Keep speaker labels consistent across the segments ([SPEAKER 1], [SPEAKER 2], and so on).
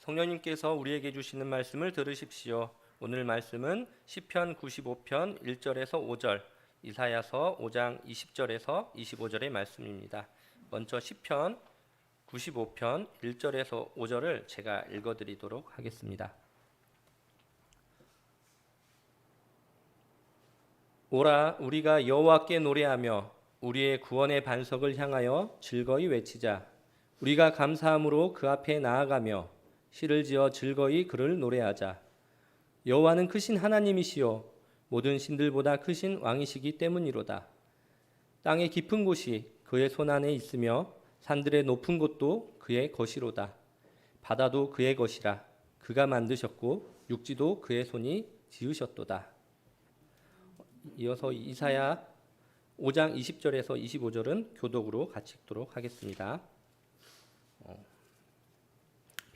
[SPEAKER 1] 성령님께서 우리에게 주시는 말씀을 들으십시오. 오늘 말씀은 시편 95편 1절에서 5절, 이사야서 5장 20절에서 25절의 말씀입니다. 먼저 시편 95편 1절에서 5절을 제가 읽어 드리도록 하겠습니다. 오라 우리가 여호와께 노래하며 우리의 구원의 반석을 향하여 즐거이 외치자 우리가 감사함으로 그 앞에 나아가며 시를 지어 즐거이 그를 노래하자. 여호와는 크신 하나님이시요 모든 신들보다 크신 왕이시기 때문이로다. 땅의 깊은 곳이 그의 손 안에 있으며 산들의 높은 곳도 그의 것이로다. 바다도 그의 것이라. 그가 만드셨고 육지도 그의 손이 지으셨도다. 이어서 이사야 5장 20절에서 25절은 교독으로 같이 읽도록 하겠습니다.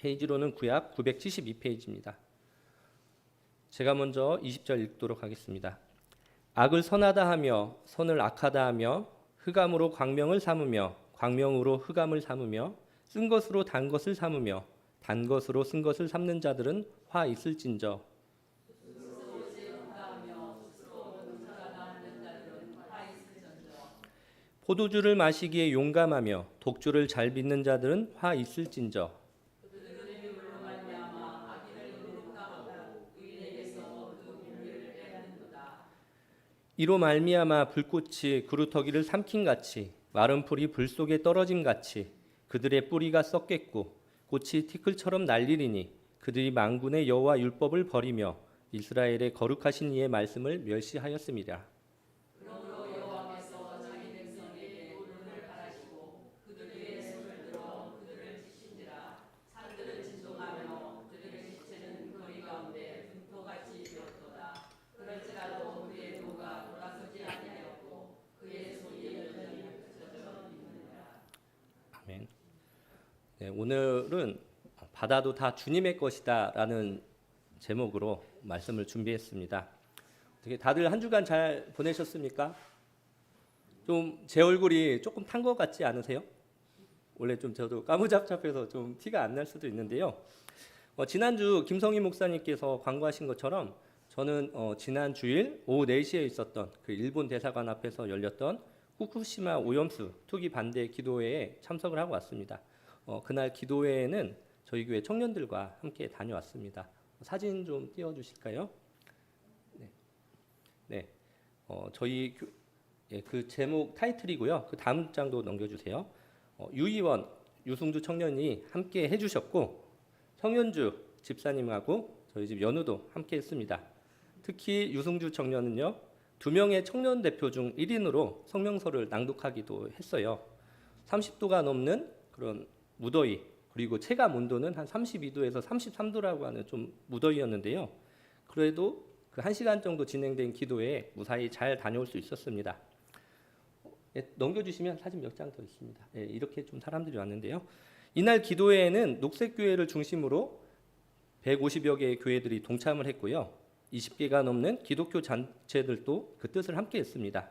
[SPEAKER 1] 어, 페이지로는 구약 972페이지입니다. 제가 먼저 20절 읽도록 하겠습니다. 악을 선하다 하며 선을 악하다 하며 흑암으로 광명을 삼으며 광명으로 흑암을 삼으며 쓴 것으로 단 것을 삼으며 단 것으로 쓴 것을 삼는 자들은 화 있을진저 포도주를 마시기에 용감하며 독주를 잘 빚는 자들은 화 있을진저 이로 말미암아 불꽃이 그루터기를 삼킨 같이 마른 풀이 불 속에 떨어짐 같이 그들의 뿌리가 썩겠고 꽃이 티끌처럼 날리리니 그들이 망군의 여호와 율법을 버리며 이스라엘의 거룩하신 이의 말씀을 멸시하였습니다. 오늘은 바다도 다 주님의 것이다라는 제목으로 말씀을 준비했습니다. 어떻게 다들 한 주간 잘 보내셨습니까? 좀 제 얼굴이 조금 탄 것 같지 않으세요? 원래 좀 저도 까무잡잡해서 좀 티가 안 날 수도 있는데요. 어, 지난주 김성희 목사님께서 광고하신 것처럼 저는 어, 지난 주일 오후 4시에 있었던 그 일본 대사관 앞에서 열렸던 후쿠시마 오염수 투기 반대 기도회에 참석을 하고 왔습니다. 어, 그날 기도회에는 저희 교회 청년들과 함께 다녀왔습니다. 사진 좀 띄워주실까요? 네, 네. 어, 저희 교, 예, 그 제목 타이틀이고요. 그 다음 장도 넘겨주세요. 어, 유이원 유승주 청년이 함께 해주셨고 성현주 집사님하고 저희 집 연우도 함께 했습니다. 특히 유승주 청년은요 두 명의 청년 대표 중 1인으로 성명서를 낭독하기도 했어요. 30도가 넘는 그런 무더위 그리고 체감 온도는 한 32도에서 33도라고 하는 좀 무더위였는데요. 그래도 그 1시간 정도 진행된 기도에 무사히 잘 다녀올 수 있었습니다. 예, 넘겨주시면 사진 몇 장 더 있습니다. 예, 이렇게 좀 사람들이 왔는데요. 이날 기도회에는 녹색교회를 중심으로 150여 개의 교회들이 동참을 했고요. 20개가 넘는 기독교 단체들도 그 뜻을 함께 했습니다.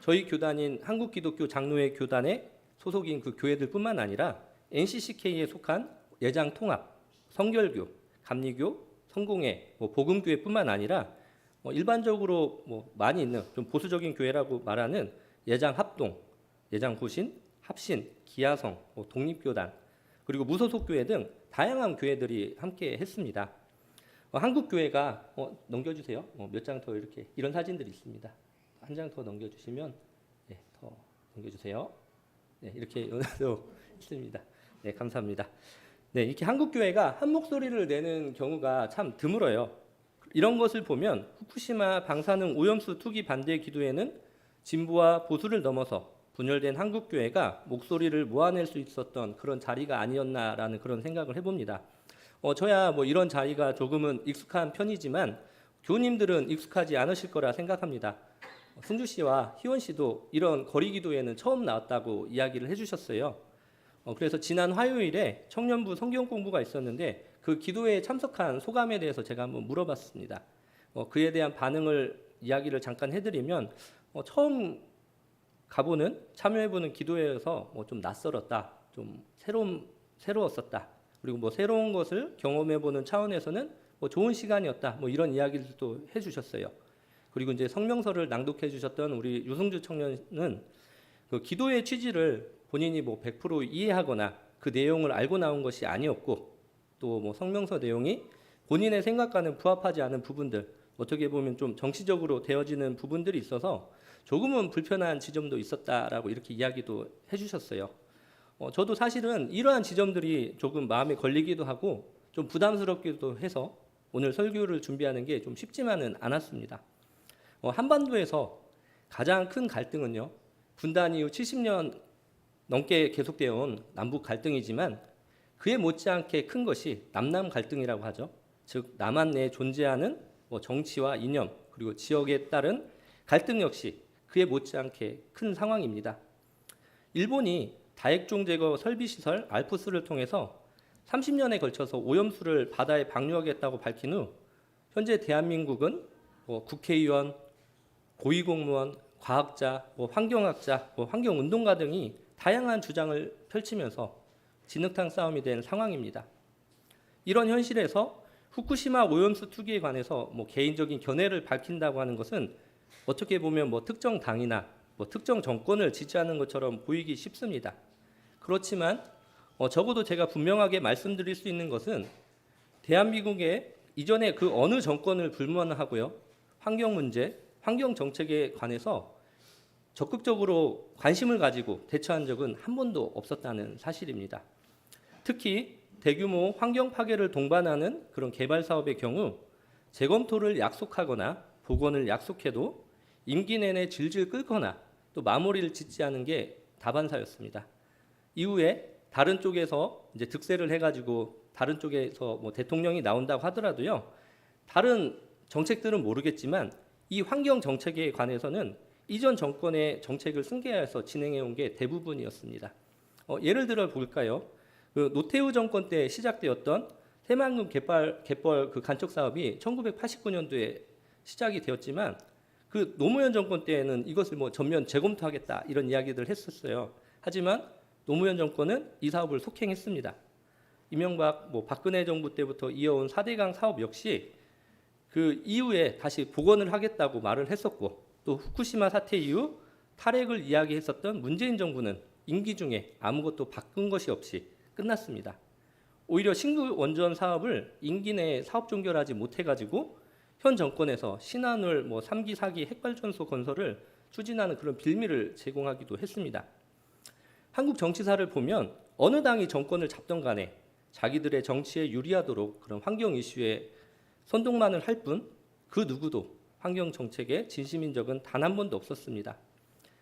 [SPEAKER 1] 저희 교단인 한국기독교 장로회 교단의 소속인 그 교회들뿐만 아니라 NCCK에 속한 예장 통합, 성결교, 감리교, 성공회, 뭐 복음교회뿐만 아니라 뭐 일반적으로 뭐 많이 있는 좀 보수적인 교회라고 말하는 예장 합동, 예장 구신, 합신, 기아성, 뭐 독립교단 그리고 무소속 교회 등 다양한 교회들이 함께 했습니다. 어, 한국 교회가 어, 넘겨주세요. 어, 몇장 더 이렇게 이런 사진들이 있습니다. 한 장 더 넘겨주시면 네, 더 넘겨주세요. 네, 이렇게 연도 있습니다. 네, 감사합니다. 네, 이렇게 한국 교회가 한 목소리를 내는 경우가 참 드물어요. 이런 것을 보면 후쿠시마 방사능 오염수 투기 반대 기도에는 진보와 보수를 넘어서 분열된 한국 교회가 목소리를 모아낼 수 있었던 그런 자리가 아니었나라는 그런 생각을 해봅니다. 어, 저야 뭐 이런 자리가 조금은 익숙한 편이지만 교님들은 익숙하지 않으실 거라 생각합니다. 어, 승주 씨와 희원 씨도 이런 거리 기도에는 처음 나왔다고 이야기를 해주셨어요. 어, 그래서 지난 화요일에 청년부 성경 공부가 있었는데 그 기도회에 참석한 소감에 대해서 제가 한번 물어봤습니다. 어, 그에 대한 반응을 이야기를 잠깐 해드리면 어, 처음 가보는 참여해보는 기도회에서 뭐 좀 낯설었다, 좀 새로운 새로웠었다. 그리고 뭐 새로운 것을 경험해보는 차원에서는 뭐 좋은 시간이었다. 뭐 이런 이야기들도 해주셨어요. 그리고 이제 성명서를 낭독해 주셨던 우리 유승주 청년은 그 기도의 취지를 본인이 뭐 100% 이해하거나 그 내용을 알고 나온 것이 아니었고 또 뭐 성명서 내용이 본인의 생각과는 부합하지 않은 부분들 어떻게 보면 좀 정치적으로 되어지는 부분들이 있어서 조금은 불편한 지점도 있었다라고 이렇게 이야기도 해주셨어요. 어, 저도 사실은 이러한 지점들이 조금 마음에 걸리기도 하고 좀 부담스럽기도 해서 오늘 설교를 준비하는 게 좀 쉽지만은 않았습니다. 어, 한반도에서 가장 큰 갈등은요. 분단 이후 70년 넘게 계속되어 온 남북 갈등이지만 그에 못지않게 큰 것이 남남 갈등이라고 하죠. 즉 남한 내에 존재하는 뭐 정치와 이념 그리고 지역에 따른 갈등 역시 그에 못지않게 큰 상황입니다. 일본이 다액종 제거 설비 시설 알프스를 통해서 30년에 걸쳐서 오염수를 바다에 방류하겠다고 밝힌 후 현재 대한민국은 뭐 국회의원, 고위공무원, 과학자, 뭐 환경학자, 뭐 환경운동가 등이 다양한 주장을 펼치면서 진흙탕 싸움이 된 상황입니다. 이런 현실에서 후쿠시마 오염수 투기에 관해서 뭐 개인적인 견해를 밝힌다고 하는 것은 어떻게 보면 뭐 특정 당이나 뭐 특정 정권을 지지하는 것처럼 보이기 쉽습니다. 그렇지만 어, 적어도 제가 분명하게 말씀드릴 수 있는 것은 대한민국의 이전에 그 어느 정권을 불문하고요 환경 문제, 환경 정책에 관해서 적극적으로 관심을 가지고 대처한 적은 한 번도 없었다는 사실입니다. 특히 대규모 환경 파괴를 동반하는 그런 개발 사업의 경우 재검토를 약속하거나 복원을 약속해도 임기 내내 질질 끌거나 또 마무리를 짓지 않은 게 다반사였습니다. 이후에 다른 쪽에서 이제 득세를 해가지고 다른 쪽에서 뭐 대통령이 나온다고 하더라도요. 다른 정책들은 모르겠지만 이 환경 정책에 관해서는 이전 정권의 정책을 승계해서 진행해 온 게 대부분이었습니다. 어, 예를 들어 볼까요? 그 노태우 정권 때 시작되었던 새만금 갯벌, 갯벌 그 간척 사업이 1989년도에 시작이 되었지만 그 노무현 정권 때에는 이것을 뭐 전면 재검토하겠다 이런 이야기들을 했었어요. 하지만 노무현 정권은 이 사업을 속행했습니다. 이명박 뭐 박근혜 정부 때부터 이어온 4대강 사업 역시 그 이후에 다시 복원을 하겠다고 말을 했었고 또 후쿠시마 사태 이후 탈핵을 이야기했었던 문재인 정부는 임기 중에 아무것도 바꾼 것이 없이 끝났습니다. 오히려 신규 원전 사업을 임기 내에 사업 종결하지 못해가지고 현 정권에서 신한울 뭐 3기 4기 핵발전소 건설을 추진하는 그런 빌미를 제공하기도 했습니다. 한국 정치사를 보면 어느 당이 정권을 잡던 간에 자기들의 정치에 유리하도록 그런 환경 이슈에 선동만을 할 뿐 그 누구도 환경 정책에 진심인 적은 단 한 번도 없었습니다.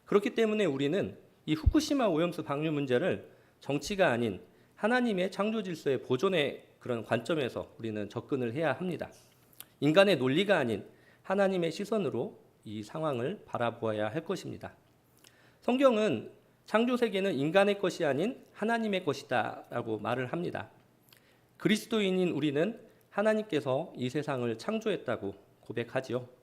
[SPEAKER 1] 그렇기 때문에 우리는 이 후쿠시마 오염수 방류 문제를 정치가 아닌 하나님의 창조 질서의 보존의 그런 관점에서 우리는 접근을 해야 합니다. 인간의 논리가 아닌 하나님의 시선으로 이 상황을 바라보아야 할 것입니다. 성경은 창조 세계는 인간의 것이 아닌 하나님의 것이다라고 말을 합니다. 그리스도인인 우리는 하나님께서 이 세상을 창조했다고 고백하지요.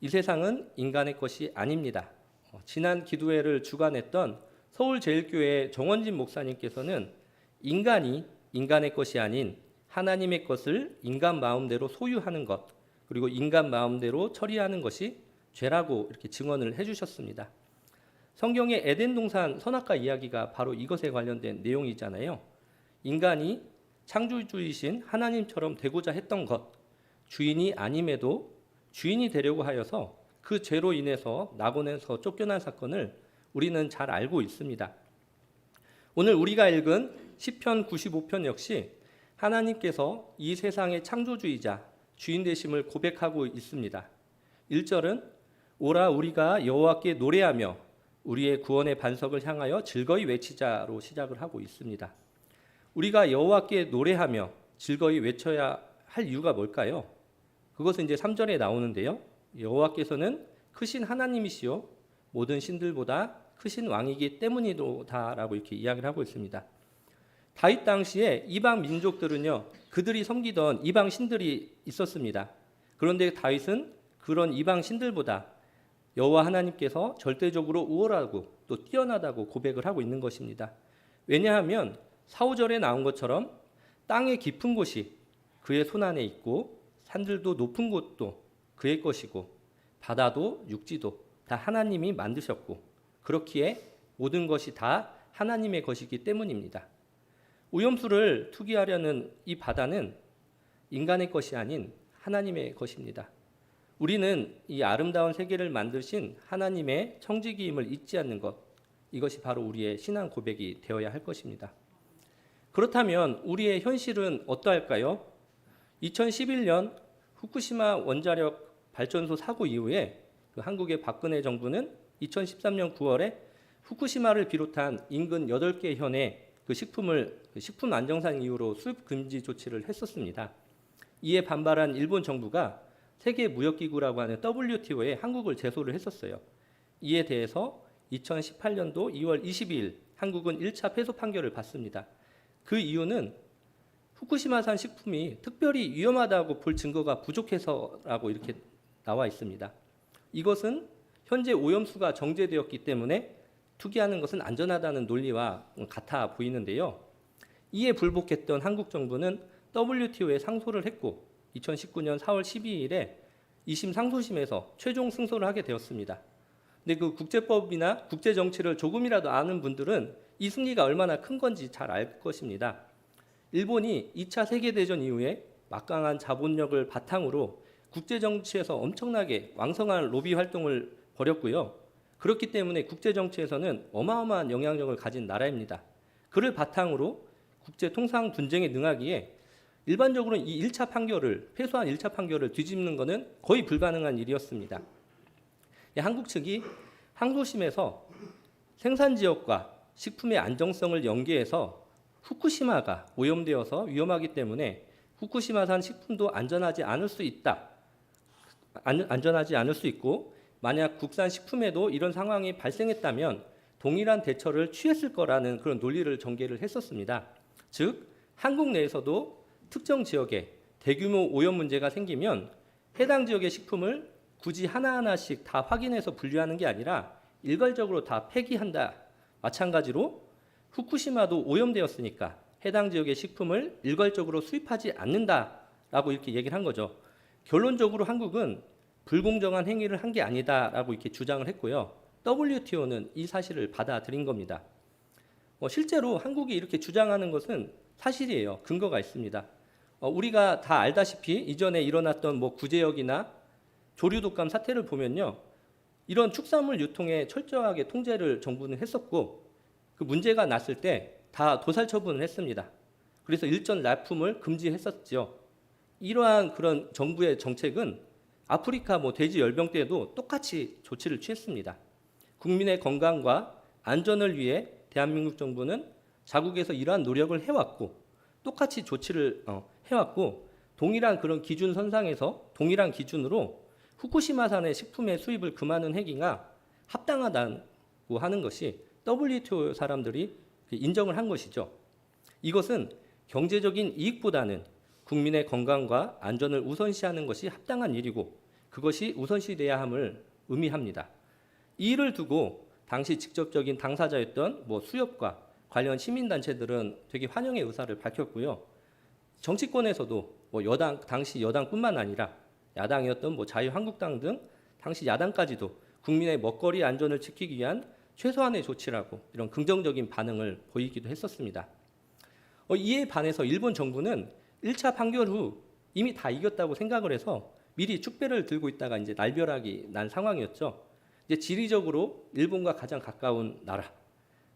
[SPEAKER 1] 이 세상은 인간의 것이 아닙니다. 어, 지난 기도회를 주관했던 서울제일교회 정원진 목사님께서는 인간이 인간의 것이 아닌 하나님의 것을 인간 마음대로 소유하는 것 그리고 인간 마음대로 처리하는 것이 죄라고 이렇게 증언을 해주셨습니다. 성경의 에덴 동산 선악과 이야기가 바로 이것에 관련된 내용이잖아요. 인간이 창조주이신 하나님처럼 되고자 했던 것, 주인이 아님에도 주인이 되려고 하여서 그 죄로 인해서 낙원에서 쫓겨난 사건을 우리는 잘 알고 있습니다. 오늘 우리가 읽은 시편 95편 역시 하나님께서 이 세상의 창조주이자 주인 되심을 고백하고 있습니다. 1절은 오라 우리가 여호와께 노래하며 우리의 구원의 반석을 향하여 즐거이 외치자로 시작을 하고 있습니다. 우리가 여호와께 노래하며 즐거이 외쳐야 할 이유가 뭘까요? 그것은 이제 3절에 나오는데요. 여호와께서는 크신 하나님이시요 모든 신들보다 크신 왕이기 때문이도다라고 이렇게 이야기를 하고 있습니다. 다윗 당시에 이방 민족들은요 그들이 섬기던 이방 신들이 있었습니다. 그런데 다윗은 그런 이방 신들보다 여호와 하나님께서 절대적으로 우월하고 또 뛰어나다고 고백을 하고 있는 것입니다. 왜냐하면 사우절에 나온 것처럼 땅의 깊은 곳이 그의 손 안에 있고 산들도 높은 곳도 그의 것이고 바다도 육지도 다 하나님이 만드셨고 그렇기에 모든 것이 다 하나님의 것이기 때문입니다. 오염수를 투기하려는 이 바다는 인간의 것이 아닌 하나님의 것입니다. 우리는 이 아름다운 세계를 만드신 하나님의 청지기임을 잊지 않는 것 이것이 바로 우리의 신앙 고백이 되어야 할 것입니다. 그렇다면 우리의 현실은 어떠할까요? 2011년 후쿠시마 원자력 발전소 사고 이후에 그 한국의 박근혜 정부는 2013년 9월에 후쿠시마를 비롯한 인근 8개 현에 그 식품을 그 식품 안정상 이유로 수입 금지 조치를 했었습니다. 이에 반발한 일본 정부가 세계 무역기구라고 하는 WTO에 한국을 제소를 했었어요. 이에 대해서 2018년도 2월 22일 한국은 1차 패소 판결을 받습니다. 그 이유는 후쿠시마산 식품이 특별히 위험하다고 볼 증거가 부족해서라고 이렇게 나와 있습니다. 이것은 현재 오염수가 정제되었기 때문에 투기하는 것은 안전하다는 논리와 같아 보이는데요. 이에 불복했던 한국 정부는 WTO에 상소를 했고 2019년 4월 12일에 2심 상소심에서 최종 승소를 하게 되었습니다. 근데 그 국제법이나 국제 정치를 조금이라도 아는 분들은 이 승리가 얼마나 큰 건지 잘 알 것입니다. 일본이 2차 세계 대전 이후에 막강한 자본력을 바탕으로 국제 정치에서 엄청나게 왕성한 로비 활동을 벌였고요. 그렇기 때문에 국제 정치에서는 어마어마한 영향력을 가진 나라입니다. 그를 바탕으로 국제 통상 분쟁에 능하기에 일반적으로는 이 1차 판결을 패소한 1차 판결을 뒤집는 것은 거의 불가능한 일이었습니다. 이 한국 측이 항소심에서 생산 지역과 식품의 안정성을 연계해서 후쿠시마가 오염되어서 위험하기 때문에 후쿠시마산 식품도 안전하지 않을 수 있다. 안, 안전하지 않을 수 있고 만약 국산 식품에도 이런 상황이 발생했다면 동일한 대처를 취했을 거라는 그런 논리를 전개를 했었습니다. 즉 한국 내에서도 특정 지역에 대규모 오염 문제가 생기면 해당 지역의 식품을 굳이 하나하나씩 다 확인해서 분류하는 게 아니라 일괄적으로 다 폐기한다. 마찬가지로 후쿠시마도 오염되었으니까 해당 지역의 식품을 일괄적으로 수입하지 않는다라고 이렇게 얘기를 한 거죠. 결론적으로 한국은 불공정한 행위를 한 게 아니다라고 이렇게 주장을 했고요. WTO는 이 사실을 받아들인 겁니다. 어, 실제로 한국이 이렇게 주장하는 것은 사실이에요. 근거가 있습니다. 어, 우리가 다 알다시피 이전에 일어났던 뭐 구제역이나 조류 독감 사태를 보면요. 이런 축산물 유통에 철저하게 통제를 정부는 했었고 그 문제가 났을 때 다 도살 처분을 했습니다. 그래서 일전 납품을 금지했었죠. 이러한 그런 정부의 정책은 아프리카 뭐 돼지 열병 때에도 똑같이 조치를 취했습니다. 국민의 건강과 안전을 위해 대한민국 정부는 자국에서 이러한 노력을 해왔고 똑같이 조치를 어, 해왔고 동일한 그런 기준 선상에서 동일한 기준으로 후쿠시마산의 식품의 수입을 금하는 행위가 합당하다고 하는 것이 WTO 사람들이 인정을 한 것이죠. 이것은 경제적인 이익보다는 국민의 건강과 안전을 우선시하는 것이 합당한 일이고 그것이 우선시돼야 함을 의미합니다. 이 일을 두고 당시 직접적인 당사자였던 뭐 수협과 관련 시민단체들은 되게 환영의 의사를 밝혔고요. 정치권에서도 뭐 여당 당시 여당뿐만 아니라 야당이었던 뭐 자유한국당 등 당시 야당까지도 국민의 먹거리 안전을 지키기 위한 최소한의 조치라고 이런 긍정적인 반응을 보이기도 했었습니다. 어, 이에 반해서 일본 정부는 1차 판결 후 이미 다 이겼다고 생각을 해서 미리 축배를 들고 있다가 이제 날벼락이 난 상황이었죠. 이제 지리적으로 일본과 가장 가까운 나라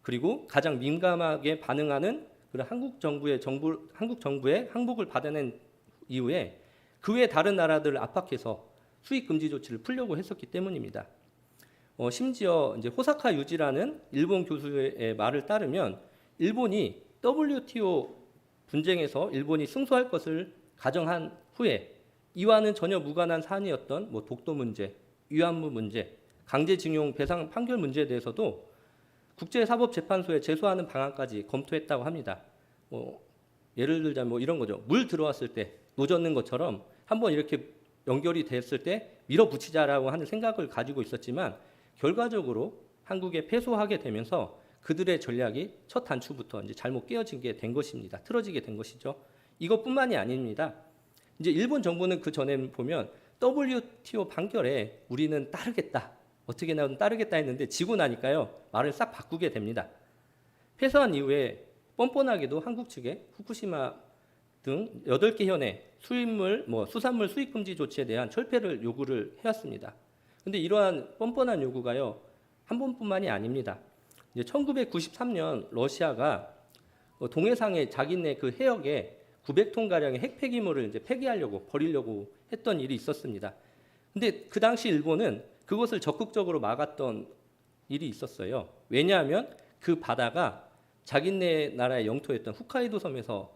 [SPEAKER 1] 그리고 가장 민감하게 반응하는 그런 한국 정부의 정부 한국 정부의 항복을 받아낸 이후에 그 외 다른 나라들을 압박해서 수입 금지 조치를 풀려고 했었기 때문입니다. 어, 심지어 이제 호사카 유지라는 일본 교수의 말을 따르면 일본이 WTO 분쟁에서 일본이 승소할 것을 가정한 후에 이와는 전혀 무관한 사안이었던 뭐 독도 문제, 위안부 문제, 강제징용 배상 판결 문제에 대해서도 국제사법재판소에 제소하는 방안까지 검토했다고 합니다. 뭐 예를 들자면 뭐 이런 거죠. 물 들어왔을 때 노젓는 것처럼 한번 이렇게 연결이 됐을 때 밀어붙이자라고 하는 생각을 가지고 있었지만 결과적으로 한국에 패소하게 되면서 그들의 전략이 첫 단추부터 이제 잘못 깨어진 게된 것입니다. 틀어지게 된 것이죠. 이것뿐만이 아닙니다. 이제 일본 정부는 그 전에 보면 WTO 판결에 우리는 따르겠다. 어떻게든 따르겠다 했는데 지고 나니까요. 말을 싹 바꾸게 됩니다. 패소한 이후에 뻔뻔하게도 한국 측에 후쿠시마 등 8개 현의 수입물 뭐 수산물 수입 금지 조치에 대한 철폐를 요구를 해왔습니다. 근데 이러한 뻔뻔한 요구가요. 한 번뿐만이 아닙니다. 이제 1993년 러시아가 어, 동해상의 자기네 그 해역에 900톤 가량의 핵 폐기물을 이제 폐기하려고 버리려고 했던 일이 있었습니다. 근데 그 당시 일본은 그것을 적극적으로 막았던 일이 있었어요. 왜냐하면 그 바다가 자기네 나라의 영토였던 홋카이도 섬에서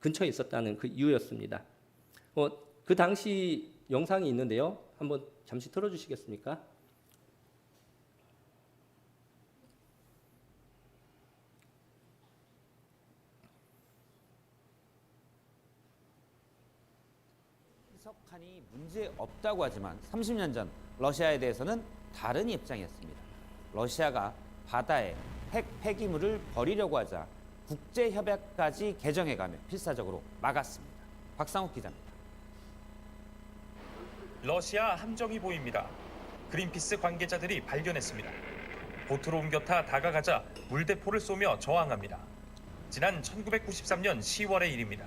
[SPEAKER 1] 근처에 있었다는 그 이유였습니다. 어, 그 당시 영상이 있는데요. 한번 잠시 틀어주시겠습니까?
[SPEAKER 2] 해석하니 문제 없다고 하지만 30년 전 러시아에 대해서는 다른 입장이었습니다. 러시아가 바다에 핵 폐기물을 버리려고 하자 국제 협약까지 개정해가며 필사적으로 막았습니다. 박상욱 기자입니다.
[SPEAKER 3] 러시아 함정이 보입니다. 그린피스 관계자들이 발견했습니다. 보트로 옮겨 타 다가가자 물대포를 쏘며 저항합니다. 지난 1993년 10월의 일입니다.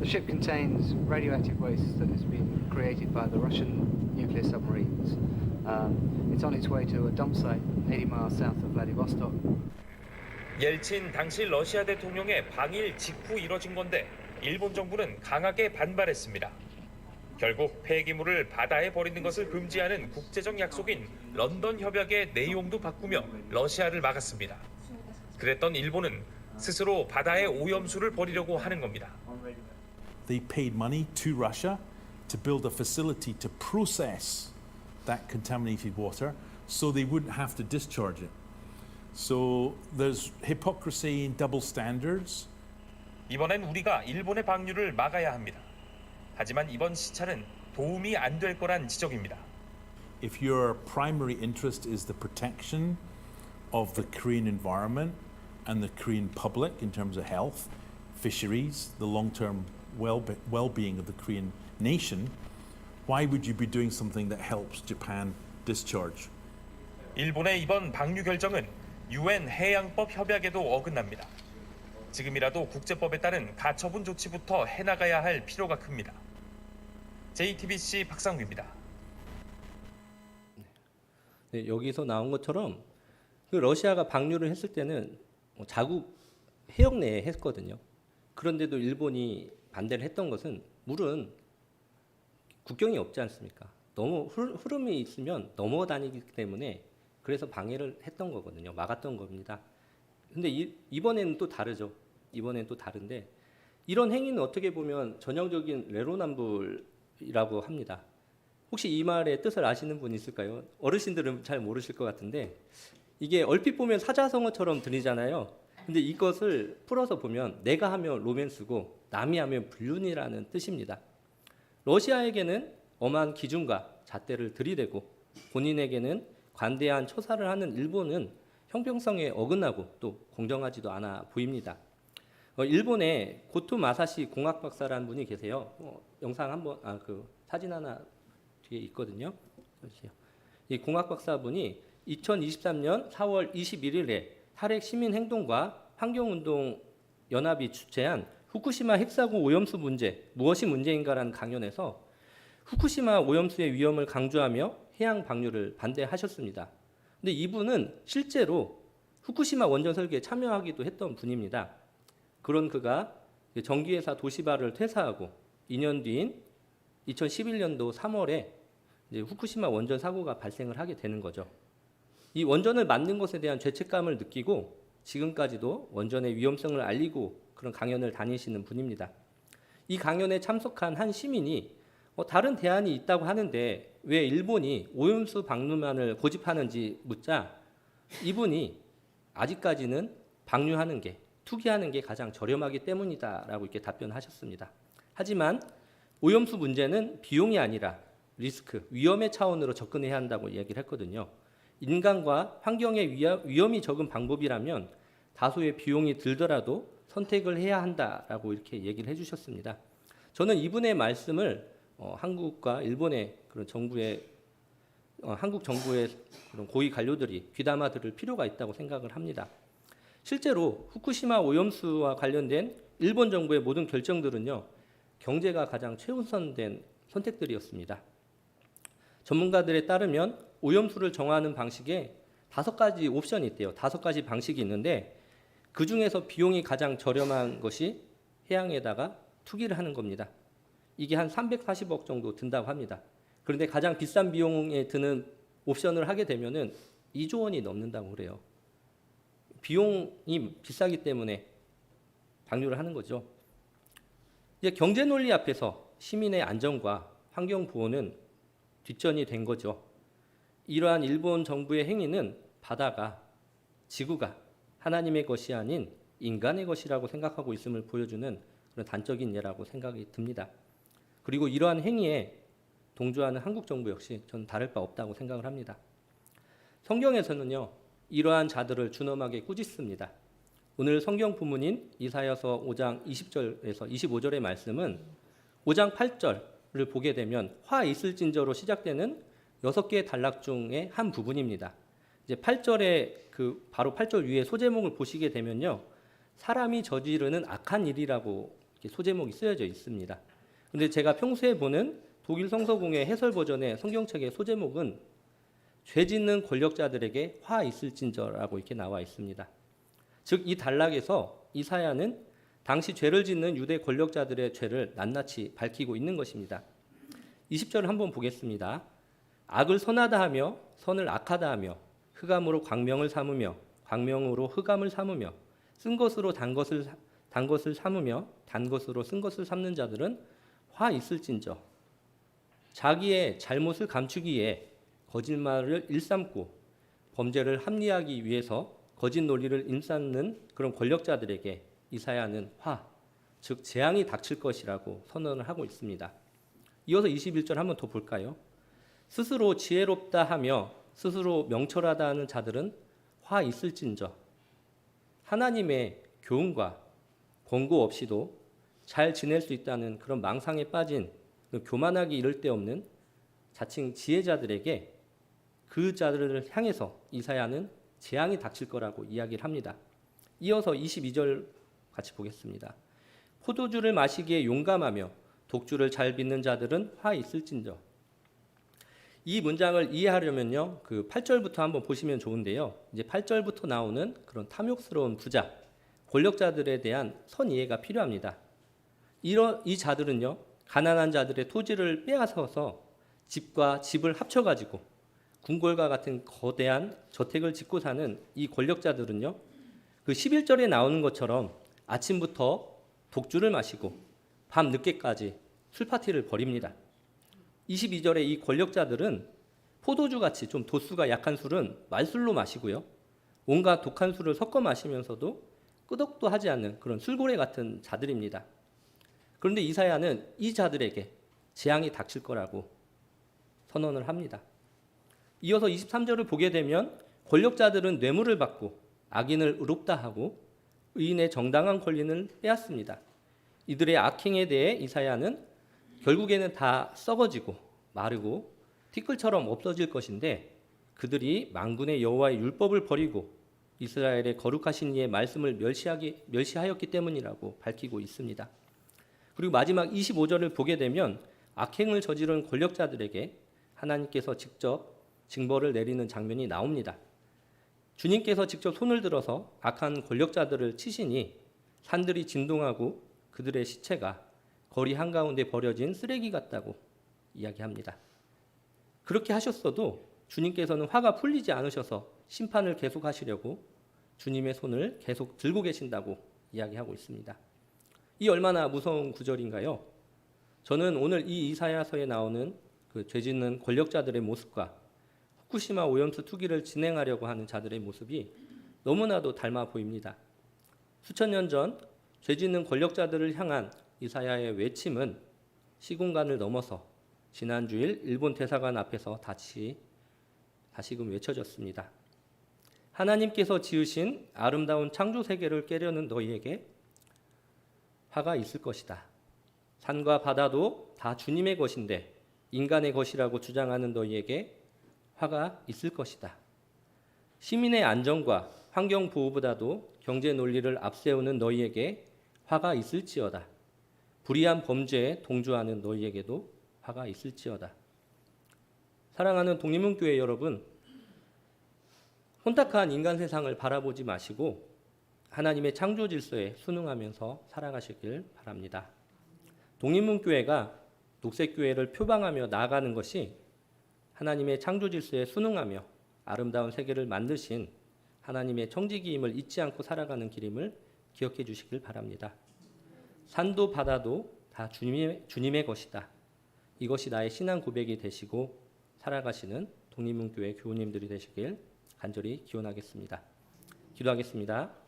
[SPEAKER 4] The ship contains radioactive waste that has been created by the Russian nuclear submarines. Um, it's on its way to a dump site 80 miles south of Vladivostok.
[SPEAKER 3] 옐친 당시 러시아 대통령의 방일 직후 이뤄진 건데 일본 정부는 강하게 반발했습니다. 결국 폐기물을 바다에 버리는 것을 금지하는 국제적 약속인 런던 협약의 내용도 바꾸며 러시아를 막았습니다. 그랬던 일본은 스스로 바다에 오염수를 버리려고 하는 겁니다.
[SPEAKER 5] They paid money to Russia to build a facility to process that contaminated water so they wouldn't have to discharge it. So there's hypocrisy and double standards.
[SPEAKER 3] 이번엔 우리가 일본의 방류를 막아야 합니다. 하지만 이번 시차는 도움이 안 될 거란 지적입니다.
[SPEAKER 5] If your primary interest is the protection of the Korean environment and the Korean public in terms of health, fisheries, the long term well being of the Korean nation, why would you be doing something that helps Japan discharge?
[SPEAKER 3] 일본의 이번 방류 결정은 유엔 해양법 협약에도 어긋납니다. 지금이라도 국제법에 따른 가처분 조치부터 해나가야 할 필요가 큽니다. JTBC 박상규입니다.
[SPEAKER 1] 네, 여기서 나온 것처럼 그 러시아가 방류를 했을 때는 뭐 자국 해역 내에 했거든요. 그런데도 일본이 반대를 했던 것은 물은 국경이 없지 않습니까? 너무 흐- 흐름이 있으면 넘어다니기 때문에 그래서 방해를 했던 거거든요. 막았던 겁니다. 근데 이, 이번에는 또 다르죠. 이번에는 또 다른데 이런 행위는 어떻게 보면 전형적인 레로남불이라고 합니다. 혹시 이 말의 뜻을 아시는 분 있을까요? 어르신들은 잘 모르실 것 같은데 이게 얼핏 보면 사자성어처럼 들리잖아요. 근데 이것을 풀어서 보면 내가 하면 로맨스고 남이 하면 불륜이라는 뜻입니다. 러시아에게는 엄한 기준과 잣대를 들이대고 본인에게는 관대한 처사를 하는 일본은 형평성에 어긋나고 또 공정하지도 않아 보입니다. 어, 일본에 고토 마사시 공학 박사라는 분이 계세요. 어, 영상 한번 아 그 사진 하나 뒤에 있거든요. 이 공학 박사분이 2023년 4월 21일에 탈핵 시민 행동과 환경운동 연합이 주최한 후쿠시마 핵사고 오염수 문제 무엇이 문제인가라는 강연에서 후쿠시마 오염수의 위험을 강조하며 해양 방류를 반대하셨습니다. 근데 이분은 실제로 후쿠시마 원전 설계에 참여하기도 했던 분입니다. 그런 그가 전기회사 도시바를 퇴사하고 2년 뒤인 2011년도 3월에 이제 후쿠시마 원전 사고가 발생을 하게 되는 거죠. 이 원전을 만든 것에 대한 죄책감을 느끼고 지금까지도 원전의 위험성을 알리고 그런 강연을 다니시는 분입니다. 이 강연에 참석한 한 시민이 어, 다른 대안이 있다고 하는데 왜 일본이 오염수 방류만을 고집하는지 묻자 이분이 아직까지는 방류하는 게 투기하는 게 가장 저렴하기 때문이다라고 이렇게 답변하셨습니다. 하지만 오염수 문제는 비용이 아니라 리스크, 위험의 차원으로 접근해야 한다고 얘기를 했거든요. 인간과 환경의 위험이 적은 방법이라면 다소의 비용이 들더라도 선택을 해야 한다라고 이렇게 얘기를 해주셨습니다. 저는 이분의 말씀을 어, 한국과 일본의 그런 정부의 어, 한국 정부의 그런 고위 관료들이 귀담아 들을 필요가 있다고 생각을 합니다. 실제로 후쿠시마 오염수와 관련된 일본 정부의 모든 결정들은요 경제가 가장 최우선된 선택들이었습니다. 전문가들에 따르면 오염수를 정하는 방식에 다섯 가지 옵션이 있대요. 다섯 가지 방식이 있는데 그 중에서 비용이 가장 저렴한 것이 해양에다가 투기를 하는 겁니다. 이게 한 340억 정도 든다고 합니다. 그런데 가장 비싼 비용에 드는 옵션을 하게 되면은 2조 원이 넘는다고 그래요. 비용이 비싸기 때문에 방류를 하는 거죠. 이제 경제 논리 앞에서 시민의 안전과 환경 보호는 뒷전이 된 거죠. 이러한 일본 정부의 행위는 바다가 지구가 하나님의 것이 아닌 인간의 것이라고 생각하고 있음을 보여주는 그런 단적인 예라고 생각이 듭니다. 그리고 이러한 행위에 동조하는 한국 정부 역시 저는 다를 바 없다고 생각을 합니다. 성경에서는요 이러한 자들을 준엄하게 꾸짖습니다. 오늘 성경 부문인 이사야서 5장 20절에서 25절의 말씀은 5장 8절을 보게 되면 화 있을진저로 시작되는 여섯 개의 단락 중에 한 부분입니다. 이제 8절에 그 바로 8절 위에 소제목을 보시게 되면요. 사람이 저지르는 악한 일이라고 소제목이 쓰여져 있습니다. 근데 제가 평소에 보는 독일 성서공의 해설 버전의 성경책의 소제목은 죄 짓는 권력자들에게 화 있을진저라고 이렇게 나와 있습니다. 즉 이 단락에서 이사야는 당시 죄를 짓는 유대 권력자들의 죄를 낱낱이 밝히고 있는 것입니다. 20절을 한번 보겠습니다. 악을 선하다 하며 선을 악하다 하며 흑암으로 광명을 삼으며 광명으로 흑암을 삼으며 쓴 것으로 단 것을 단 것을 삼으며 단 것으로 쓴 것을 삼는 자들은 화 있을진저 자기의 잘못을 감추기 위해 거짓말을 일삼고 범죄를 합리하기 위해서 거짓 논리를 일삼는 그런 권력자들에게 이사야는 화, 즉 재앙이 닥칠 것이라고 선언을 하고 있습니다. 이어서 21절 한번 더 볼까요? 스스로 지혜롭다 하며 스스로 명철하다 하는 자들은 화 있을진저 하나님의 교훈과 권고 없이도 잘 지낼 수 있다는 그런 망상에 빠진 그 교만하기 이를 데 없는 자칭 지혜자들에게 그 자들을 향해서 이사야는 재앙이 닥칠 거라고 이야기를 합니다. 이어서 22절 같이 보겠습니다. 포도주를 마시기에 용감하며 독주를 잘 빚는 자들은 화 있을진저. 이 문장을 이해하려면요. 그 8절부터 한번 보시면 좋은데요. 이제 8절부터 나오는 그런 탐욕스러운 부자, 권력자들에 대한 선 이해가 필요합니다. 이런 이 자들은요. 가난한 자들의 토지를 빼앗아서 집과 집을 합쳐 가지고 궁궐과 같은 거대한 저택을 짓고 사는 이 권력자들은요. 그 11절에 나오는 것처럼 아침부터 독주를 마시고 밤 늦게까지 술 파티를 벌입니다. 22절에 이 권력자들은 포도주 같이 좀 도수가 약한 술은 말술로 마시고요. 온갖 독한 술을 섞어 마시면서도 끄덕도 하지 않는 그런 술고래 같은 자들입니다. 그런데 이사야는 이 자들에게 재앙이 닥칠 거라고 선언을 합니다. 이어서 23절을 보게 되면 권력자들은 뇌물을 받고 악인을 의롭다 하고 의인의 정당한 권리를 빼앗습니다. 이들의 악행에 대해 이사야는 결국에는 다 썩어지고 마르고 티끌처럼 없어질 것인데 그들이 망군의 여호와의 율법을 버리고 이스라엘의 거룩하신 이의 말씀을 멸시하기, 멸시하였기 때문이라고 밝히고 있습니다. 그리고 마지막 25절을 보게 되면 악행을 저지른 권력자들에게 하나님께서 직접 징벌을 내리는 장면이 나옵니다. 주님께서 직접 손을 들어서 악한 권력자들을 치시니 산들이 진동하고 그들의 시체가 거리 한가운데 버려진 쓰레기 같다고 이야기합니다. 그렇게 하셨어도 주님께서는 화가 풀리지 않으셔서 심판을 계속하시려고 주님의 손을 계속 들고 계신다고 이야기하고 있습니다. 이 얼마나 무서운 구절인가요? 저는 오늘 이 이사야서에 나오는 그 죄짓는 권력자들의 모습과 후쿠시마 오염수 투기를 진행하려고 하는 자들의 모습이 너무나도 닮아 보입니다. 수천 년 전 죄짓는 권력자들을 향한 이사야의 외침은 시공간을 넘어서 지난 주일 일본 대사관 앞에서 다시 다시금 외쳐졌습니다. 하나님께서 지으신 아름다운 창조 세계를 깨려는 너희에게 화가 있을 것이다. 산과 바다도 다 주님의 것인데 인간의 것이라고 주장하는 너희에게 화가 있을 것이다. 시민의 안전과 환경 보호보다도 경제 논리를 앞세우는 너희에게 화가 있을지어다. 불의한 범죄에 동조하는 너희에게도 화가 있을지어다. 사랑하는 독립문교회 여러분, 혼탁한 인간 세상을 바라보지 마시고 하나님의 창조 질서에 순응하면서 살아가시길 바랍니다. 독립문 교회가 녹색 교회를 표방하며 나아가는 것이 하나님의 창조 질서에 순응하며 아름다운 세계를 만드신 하나님의 청지기임을 잊지 않고 살아가는 길임을 기억해 주시길 바랍니다. 산도 바다도 다 주님의, 주님의 것이다. 이것이 나의 신앙 고백이 되시고 살아가시는 독립문교회 교우님들이 되시길 간절히 기원하겠습니다. 기도하겠습니다.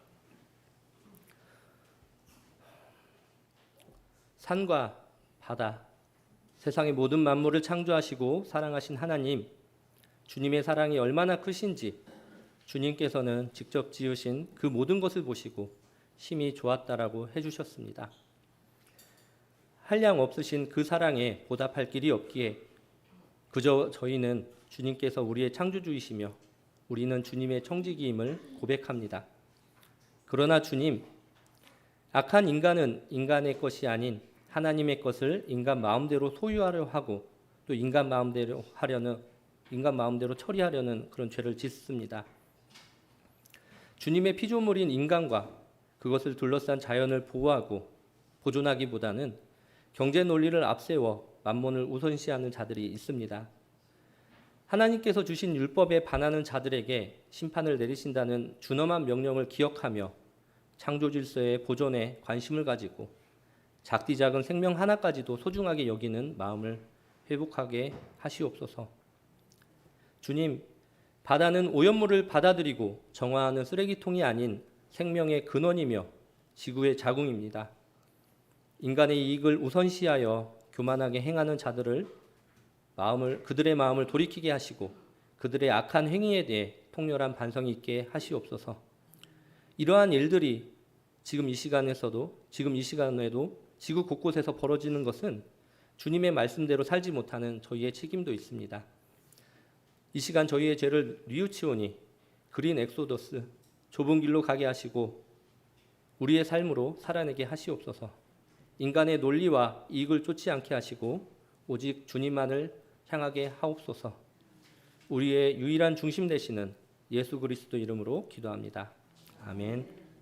[SPEAKER 1] 산과 바다, 세상의 모든 만물을 창조하시고 사랑하신 하나님, 주님의 사랑이 얼마나 크신지 주님께서는 직접 지으신 그 모든 것을 보시고 심히 좋았다라고 해주셨습니다. 한량 없으신 그 사랑에 보답할 길이 없기에 그저 저희는 주님께서 우리의 창조주이시며 우리는 주님의 청지기임을 고백합니다. 그러나 주님, 악한 인간은 인간의 것이 아닌 하나님의 것을 인간 마음대로 소유하려 하고 또 인간 마음대로 하려는 인간 마음대로 처리하려는 그런 죄를 짓습니다. 주님의 피조물인 인간과 그것을 둘러싼 자연을 보호하고 보존하기보다는 경제 논리를 앞세워 만몬을 우선시하는 자들이 있습니다. 하나님께서 주신 율법에 반하는 자들에게 심판을 내리신다는 준엄한 명령을 기억하며 창조 질서의 보존에 관심을 가지고 작디 작은 생명 하나까지도 소중하게 여기는 마음을 회복하게 하시옵소서. 주님, 바다는 오염물을 받아들이고 정화하는 쓰레기통이 아닌 생명의 근원이며 지구의 자궁입니다. 인간의 이익을 우선시하여 교만하게 행하는 자들을 마음을 그들의 마음을 돌이키게 하시고 그들의 악한 행위에 대해 통렬한 반성이 있게 하시옵소서. 이러한 일들이 지금 이 시간에서도 지금 이 시간에도 지구 곳곳에서 벌어지는 것은 주님의 말씀대로 살지 못하는 저희의 책임도 있습니다. 이 시간 저희의 죄를 뉘우치오니 그린 엑소더스 좁은 길로 가게 하시고 우리의 삶으로 살아내게 하시옵소서. 인간의 논리와 이익을 쫓지 않게 하시고 오직 주님만을 향하게 하옵소서. 우리의 유일한 중심 되시는 예수 그리스도 이름으로 기도합니다. 아멘.